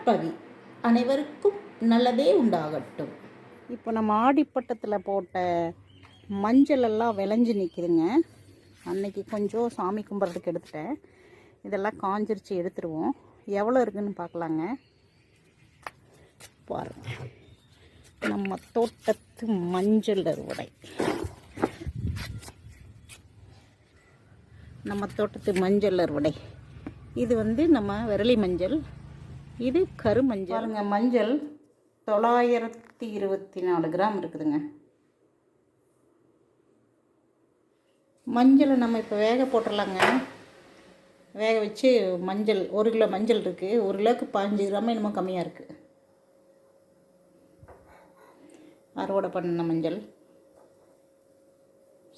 நற்பவி அனைவருக்கும் நல்லதே உண்டாகட்டும். இப்போ நம்ம ஆடிப்பட்டத்தில் போட்ட மஞ்சள் எல்லாம் விளைஞ்சு நிற்கிதுங்க அன்னைக்கு கொஞ்சம் சாமி கும்பிட்றதுக்கு எடுத்துட்டேன். இதெல்லாம் காஞ்சிருச்சு எடுத்துருவோம். எவ்வளோ இருக்குன்னு பார்க்கலாங்க. பாருங்க. நம்ம தோட்டத்து மஞ்சள் அறுவடை. நம்ம தோட்டத்து மஞ்சள் அறுவடை. இது வந்து நம்ம விரலி மஞ்சள். இது கருமஞ்சள். பாருங்க மஞ்சள் தொள்ளாயிரத்தி இருபத்தி நாலு கிராம் இருக்குதுங்க. மஞ்சளை நம்ம இப்போ வேக போட்டுடலாங்க வேக வச்சு மஞ்சள் ஒரு கிலோ மஞ்சள் இருக்குது ஒரு கிலோக்கு பதினஞ்சு கிராம் என்னமோ கம்மியாக இருக்குது அறுவடை பண்ண மஞ்சள்.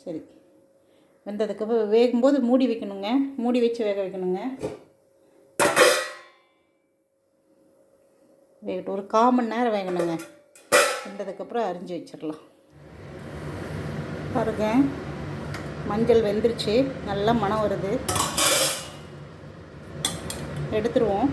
சரி. வெந்ததுக்கப்புறம் வேகும்போது மூடி வைக்கணுங்க. மூடி வச்சு வேக வைக்கணுங்க. வேகட்டும். ஒரு கால் மணி நேரம் வேகணுங்க. வெந்ததுக்கப்புறம் அரிஞ்சு வச்சிடலாம். பாருங்க. மஞ்சள் வெந்துருச்சு. நல்லா மணம் வருது. எடுத்துருவோம்.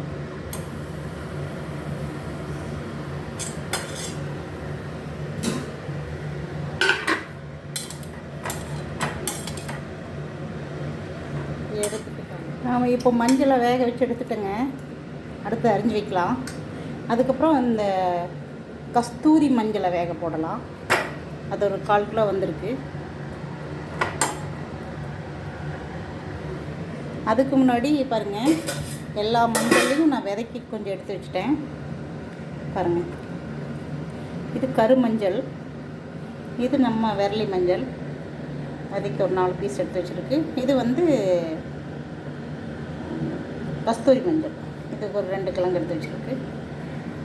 நாம் இப்போ மஞ்சளை வேக வச்சு எடுத்துட்டேங்க. அடுத்து அரிஞ்சு வைக்கலாம். அதுக்கப்புறம் இந்த கஸ்தூரி மஞ்சளை வேக போடலாம். அது ஒரு கால் கிலோ வந்திருக்கு. அதுக்கு முன்னாடி பாருங்கள் எல்லா மஞ்சளையும் நான் விதைக்கி கொஞ்சம் எடுத்து வச்சுட்டேன். பாருங்கள் இது கருமஞ்சள். இது நம்ம விரலி மஞ்சள். அதுக்கு ஒரு நாலு பீஸ் எடுத்து வச்சுருக்கு. இது வந்து கஸ்தூரி மஞ்சள். இதுக்கு ஒரு ரெண்டு கிழங்கு எடுத்து வச்சுருக்கு.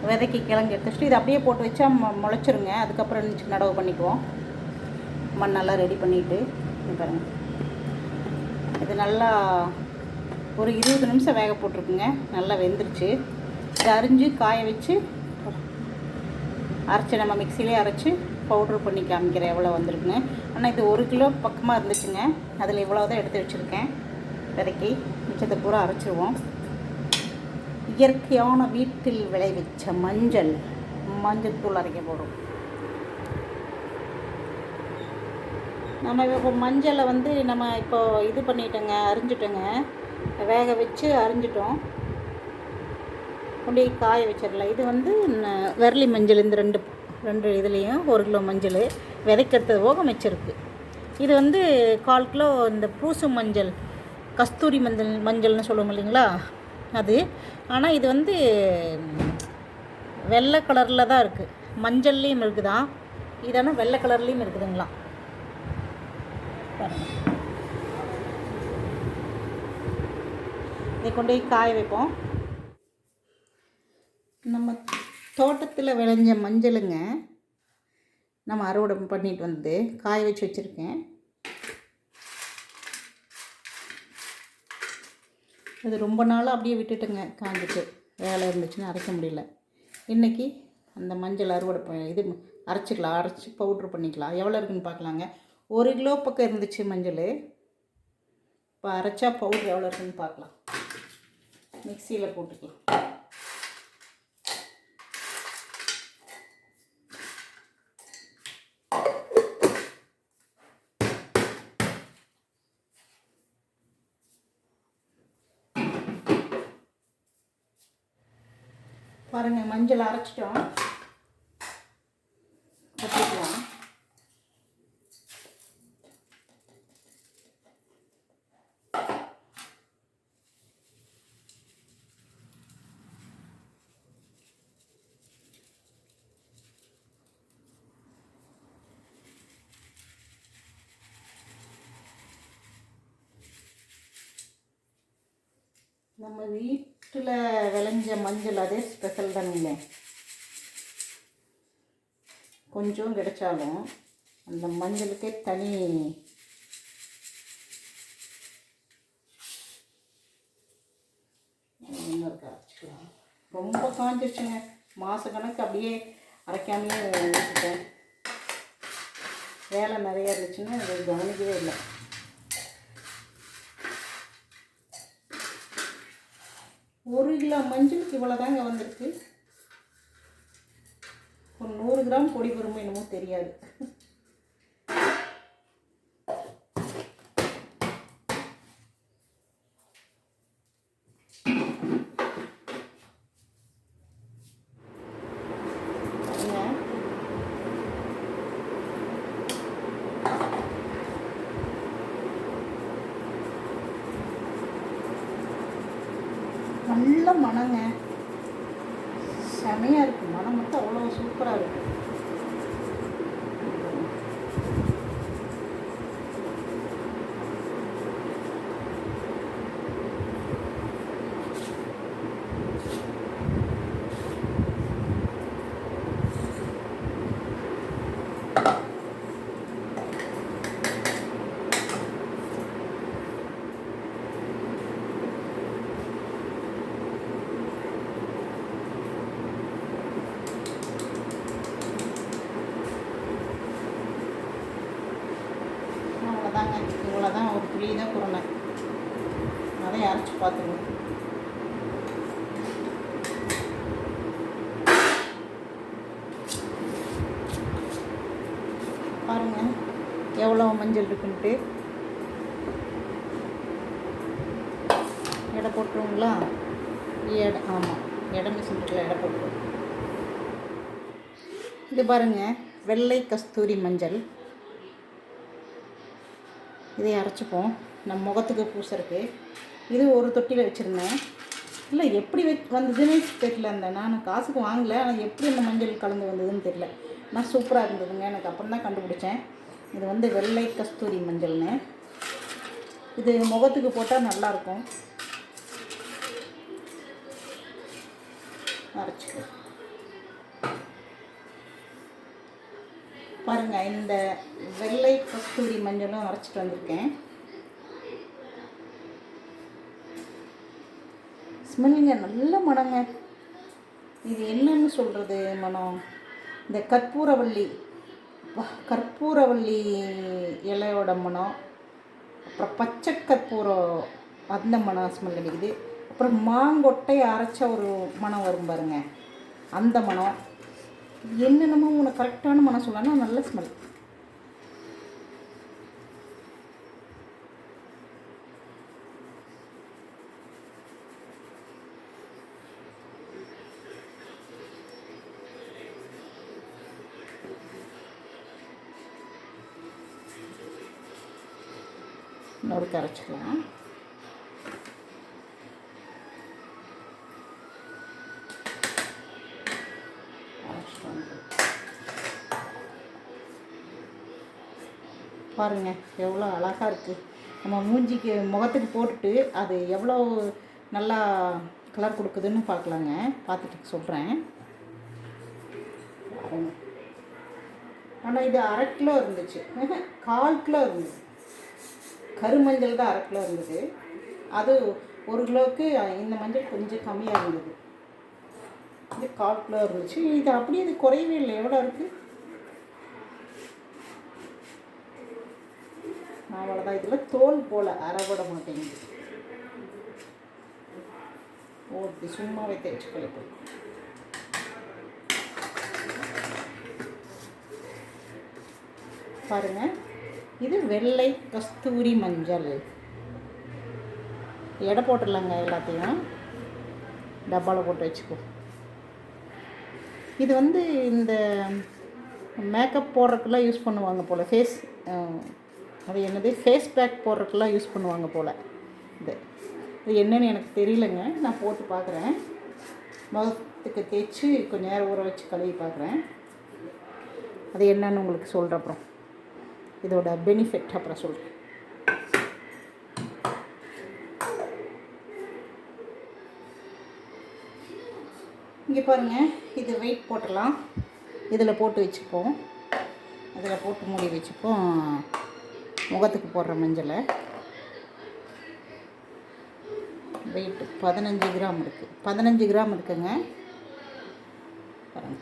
விதைக்கு கிழங்கு எடுத்து வச்சுட்டு அப்படியே போட்டு வச்சா முளைச்சிருங்க. அதுக்கப்புறம் நடவு பண்ணிக்குவோம். மண்ணெல்லாம் ரெடி பண்ணிவிட்டு இது பாருங்கள் இது நல்லா ஒரு இருபது நிமிஷம் வேக போட்டிருக்குங்க. நல்லா வெந்துருச்சு. இதை அரிஞ்சு காய வச்சு அரைச்சி நம்ம மிக்சிலே அரைச்சி பவுட்ரு பண்ணி காமிக்கிறேன் எவ்வளோ வந்திருக்குங்க ஆனால் இது ஒரு கிலோ பக்கமாக இருந்துச்சுங்க. அதில் இவ்வளோ தான் எடுத்து வச்சுருக்கேன். விதைக்கி மிச்சத்தை பூரா அரைச்சிருவோம். இயற்கையான வீட்டில் விளைவிச்ச மஞ்சள் மஞ்சள் தூள் அரைக்க போகிறோம் நம்ம இப்போ மஞ்சளை வந்து நம்ம இப்போ இது பண்ணிட்டோங்க அரிஞ்சிட்டோங்க. வேக வச்சு அரிஞ்சிட்டோம். கொண்டு காய வச்சிடலாம். இது வந்து ந- விரலி மஞ்சள் இந்த ரெண்டு ரெண்டு இதுலேயும் ஒரு கிலோ மஞ்சள் விதைக்கிறது போக மிச்சிருக்கு இது வந்து கால் கிலோ இந்த பூசு மஞ்சள் கஸ்தூரி மஞ்சள் மஞ்சள்னு சொல்லுவோம் இல்லைங்களா? அது. ஆனால் இது வந்து வெள்ளை கலரில் தான் இருக்குது மஞ்சள்லேயும் இருக்குதான் இதான வெள்ளை கலர்லேயும் இருக்குதுங்களா? இதை கொண்டு போய் காய வைப்போம். நம்ம தோட்டத்தில் விளைஞ்ச மஞ்சளுங்க நம்ம அறுவடை பண்ணிட்டு வந்து காய வச்சு வச்சுருக்கேன். இது ரொம்ப நாளாக அப்படியே விட்டுட்டுங்க காஞ்சிட்டு வேலை இருந்துச்சுன்னு அரைக்க முடியல. இன்றைக்கி அந்த மஞ்சள் அறுவடை ப- இது அரைச்சிக்கலாம். அரைச்சி பவுட்ரு பண்ணிக்கலாம். எவ்வளோ இருக்குன்னு பார்க்கலாங்க. ஒரு கிலோ பக்கம் இருந்துச்சு மஞ்சள். இப்போ அரைச்சா பவுட்ரு எவ்வளோ இருக்குன்னு பார்க்கலாம். மிக்சியில் போட்டுக்கலாம். பாருங்க மஞ்சள் அரைச்சிட்டோம். கொட்டிக்கலாம் நம்ம ஃபஸ்ட்டில் விளைஞ்ச மஞ்சள் அதே ஸ்பெஷல் தானுங்க. கொஞ்சம் கிடைச்சாலும் அந்த மஞ்சளுக்கே தனி ரொம்ப காஞ்சிருச்சுங்க. மாத கணக்கு அப்படியே அரைக்காமையே விட்டுட்டேன். வேலை நிறையா இருந்துச்சுன்னா அது கவனிக்கவே இல்லை. ஒரு கிலோ மஞ்சளுக்கு இவ்வளோ தாங்க வந்திருக்கு. ஒரு நூறு கிராம் பொடி பொறுமை என்னமோ தெரியாது பாருங்க. நல்ல மனங்க செமையாக இருக்குது மனம் மட்டும் அவ்வளோ சூப்பராக இருக்குது அவ்வளோதாங்க இவ்வளோ தான் ஒரு புளி தான் குருணை அதையும் அரைச்சி பார்த்துருவோம் பாருங்க. எவ்வளோ மஞ்சள் இருக்குன்ட்டு. எடை போட்டுருங்களா எடை ஆமாம் எடை மிஷின் இருக்குல்ல எடை போட்டுருவோம். இது பாருங்கள் வெள்ளை கஸ்தூரி மஞ்சள். இதை அரைச்சிப்போம். நம்ம முகத்துக்கு பூசறதுக்கு இது ஒரு தொட்டியில் வச்சுருந்தேன். இல்லை எப்படி வெ வந்ததுன்னு தெரியல அந்த நான் காசுக்கு வாங்கலை ஆனால் எப்படி அந்த மஞ்சள் கலந்து வந்ததுன்னு தெரியல. நான் சூப்பராக இருந்ததுங்க. எனக்கு அப்புறம் தான் கண்டுபிடிச்சேன். இது வந்து வெள்ளை கஸ்தூரி மஞ்சள்னு. இது முகத்துக்கு போட்டால் நல்லாயிருக்கும் அரைச்சிக்க. பாருங்க இந்த வெள்ளை கஸ்தூரி மஞ்சளும் அரைச்சிட்டு வந்திருக்கேன். ஸ்மெல்லுங்க நல்ல மனங்க. இது என்னன்னு சொல்கிறது மனம் இந்த கற்பூரவள்ளி வா கற்பூரவள்ளி இலையோட மனம் அப்புறம் பச்சை கற்பூரம் அந்த மனம் ஸ்மெல் அடிக்குது. அப்புறம் மாங்கொட்டை அரைச்ச ஒரு மனம் வரும் பாருங்க. அந்த மனம் என்னென்னமோ உனக்கு கரெக்டான மனம் சொல்லலாம் நல்ல ஸ்மெல் இன்னொரு கரைச்சிக்கலாம். பாருங்கள் பாருங்க எவ்வளோ அழகாக இருக்குது நம்ம மூஞ்சிக்கு முகத்துக்கு போட்டுட்டு அது எவ்வளோ நல்லா கலர் கொடுக்குதுன்னு பார்க்கலாங்க. பார்த்துட்டு சொல்கிறேன் ஆனால் இது அரை கிலோ இருந்துச்சு. கால் கிலோ இருந்துச்சு. கருமஞ்சள் தான் அரை கிலோ இருந்தது. அது ஒரு கிலோவுக்கு இந்த மஞ்சள் கொஞ்சம் கம்மியாக இருந்தது. இது கால் கிலோ இருந்துச்சு. இது அப்படியே இது குறையவே இல்லை. எவ்வளோ இருக்குது அவ்வளோதான் இதில் தோல் போல் அறவிட மாட்டேங்குது. ஓகே சும்மாவே தேய்ச்சி கழிப்போம் பாருங்கள் இது வெள்ளை கஸ்தூரி மஞ்சள். எடை போட்டுடலாங்க எல்லாத்தையும். டப்பாவில் போட்டு வச்சுக்கோ. இது வந்து இந்த மேக்கப் போடுறதுக்குலாம் யூஸ் பண்ணுவாங்க போல். ஃபேஸ் அது என்னது? ஃபேஸ் பேக் போடுறதுக்குலாம் யூஸ் பண்ணுவாங்க போல். இது. இது என்னன்னு எனக்கு தெரியலங்க. நான் போட்டு பார்க்குறேன். முகத்துக்கு தேய்ச்சி கொஞ்சம் நேரம் ஊற வச்சு கழுவி பார்க்குறேன். அது என்னன்னு உங்களுக்கு சொல்கிறேன் அப்புறம். இதோட பெனிஃபிட் அப்புறம் சொல்கிறேன் இங்கே பாருங்கள் இது வெயிட் போட்டுடலாம். இதில் போட்டு வச்சுப்போம். அதில் போட்டு மூடி வச்சுப்போம். முகத்துக்கு போடுற மஞ்சளை. வெயிட் பதினஞ்சு கிராம் இருக்குது பதினஞ்சு கிராம் இருக்குங்க பாருங்க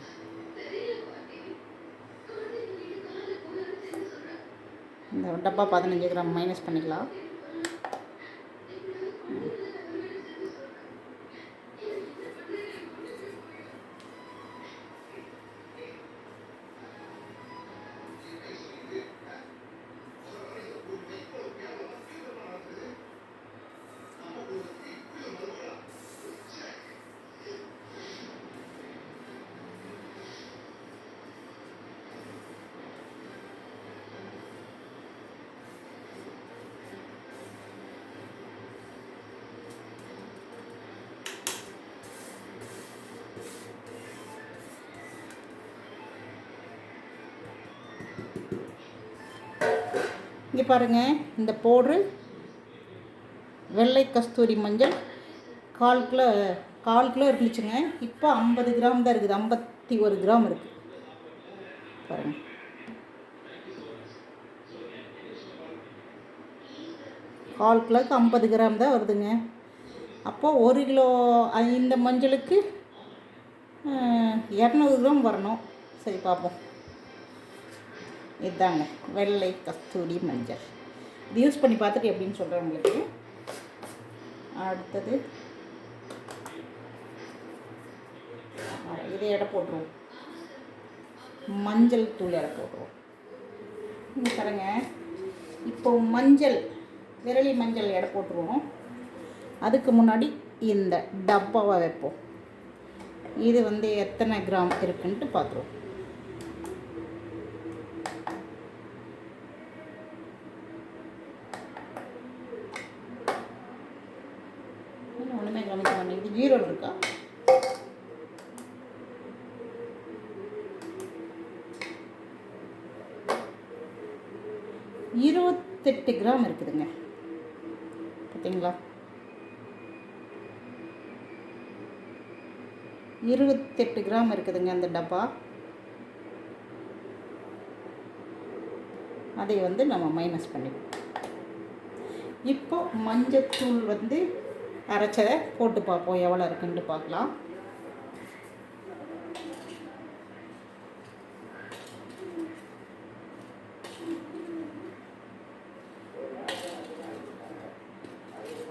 இந்த டப்பா பதினஞ்சு கிராம் மைனஸ் பண்ணிக்கலாம். இங்கே பாருங்கள் இந்த பவுட்ரு வெள்ளை கஸ்தூரி மஞ்சள். கால் கிலோ கால் கிலோ இருந்துச்சுங்க. இப்போ ஐம்பது கிராம் தான் இருக்குது. ஐம்பத்தி ஒரு கிராம் இருக்குது பாருங்கள் கால் கிலோக்கு ஐம்பது கிராம் தான் வருதுங்க. அப்போ ஒரு கிலோ இந்த மஞ்சளுக்கு இரநூறு கிராம் வரணும். சரி பார்ப்போம் இதாங்க வெள்ளை கஸ்தூரி மஞ்சள். இது யூஸ் பண்ணி பார்த்துட்டு எப்படின்னு சொல்கிறேன் உங்களுக்கு. அடுத்தது இதை எடை போட்டுருவோம். மஞ்சள் தூள் எடை போட்டுருவோம். இங்க பாருங்க இப்போ மஞ்சள் விரலி மஞ்சள் எடை போட்டுருவோம். அதுக்கு முன்னாடி இந்த டப்பாவை வைப்போம். இது வந்து எத்தனை கிராம் இருக்குன்ட்டு பார்த்துருவோம். இருபத்தெட்டு கிராம் இருக்குதுங்க. பார்த்தீங்களா இருபத்தெட்டு கிராம் இருக்குதுங்க அந்த டப்பா. அதை வந்து நம்ம மைனஸ் பண்ணிப்போம். இப்போ மஞ்சத்தூள் வந்து அரைச்சதை போட்டு பார்ப்போம். எவ்வளோ இருக்குன்ட்டு பார்க்கலாம்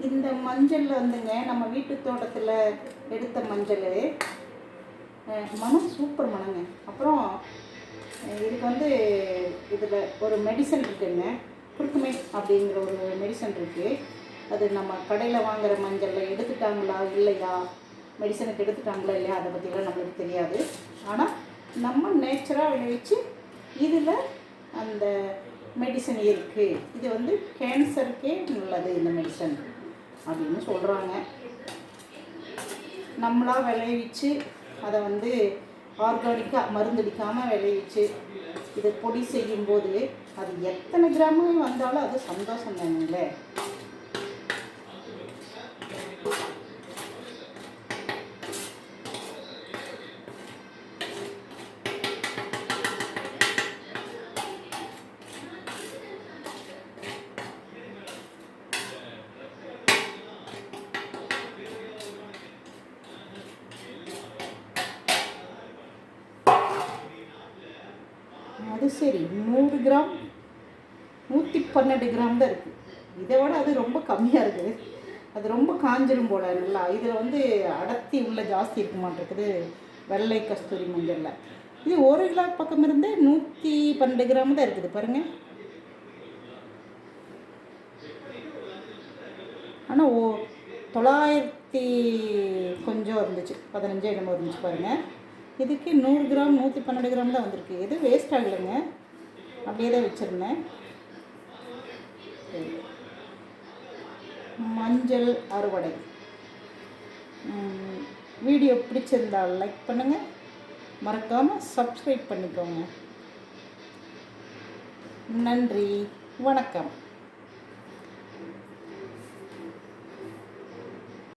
இந்த மஞ்சள் வந்துங்க. நம்ம வீட்டு தோட்டத்தில் எடுத்த மஞ்சள். மனம் சூப்பர் மனங்க அப்புறம் இதுக்கு வந்து இதில் ஒரு மெடிசன் இருக்குங்க. குறுக்குமே அப்படிங்கிற ஒரு மெடிசன் இருக்குது அது நம்ம கடையில் வாங்குகிற மஞ்சளில் எடுத்துட்டாங்களா இல்லையா? மெடிசனுக்கு எடுத்துட்டாங்களா இல்லையா? அதை பற்றிலாம் நம்மளுக்கு தெரியாது. ஆனால் நம்ம நேச்சராக விளைவிச்சு இதில் அந்த மெடிசன் இருக்குது இது வந்து கேன்சருக்கே நல்லது இந்த மெடிசன் அப்படின்னு சொல்கிறாங்க நம்மளா விளைவிச்சு அதை வந்து ஆர்கானிக்காக மருந்தடிக்காமல் விளைவிச்சு இதை பொடி செய்யும்போது அது எத்தனை கிராமம் வந்தாலும் அது சந்தோஷம் தானுங்களே அது சரி நூறு கிராம் நூற்றி பன்னெண்டு கிராம் தான் இருக்குது இதை விட அது ரொம்ப கம்மியாக இருக்குது அது ரொம்ப காஞ்சிடும் போல நல்லா. இதில் வந்து அடர்த்தி உள்ள ஜாஸ்தி இருக்க மாட்டேங்குது வெள்ளை கஸ்தூரி மஞ்சளில். இது ஒரு கிலோ பக்கம் இருந்தே நூற்றி பன்னெண்டு கிராம் தான் இருக்குது. பாருங்கள் ஆனால் ஓ தொள்ளாயிரத்தி கொஞ்சம் இருந்துச்சு. பதினஞ்சு என்னமோ இருந்துச்சு பாருங்கள் இதுக்கு நூறு கிராம் நூற்றி பன்னெண்டு கிராம் தான் வந்திருக்கு. எது வேஸ்ட் ஆகலைங்க? அப்படியே தான் வச்சுருந்தேன். சரி. மஞ்சள் அறுவடை. வீடியோ பிடிச்சிருந்தால் லைக் பண்ணுங்கள் மறக்காமல் சப்ஸ்கிரைப் பண்ணிக்கோங்க. நன்றி. வணக்கம்.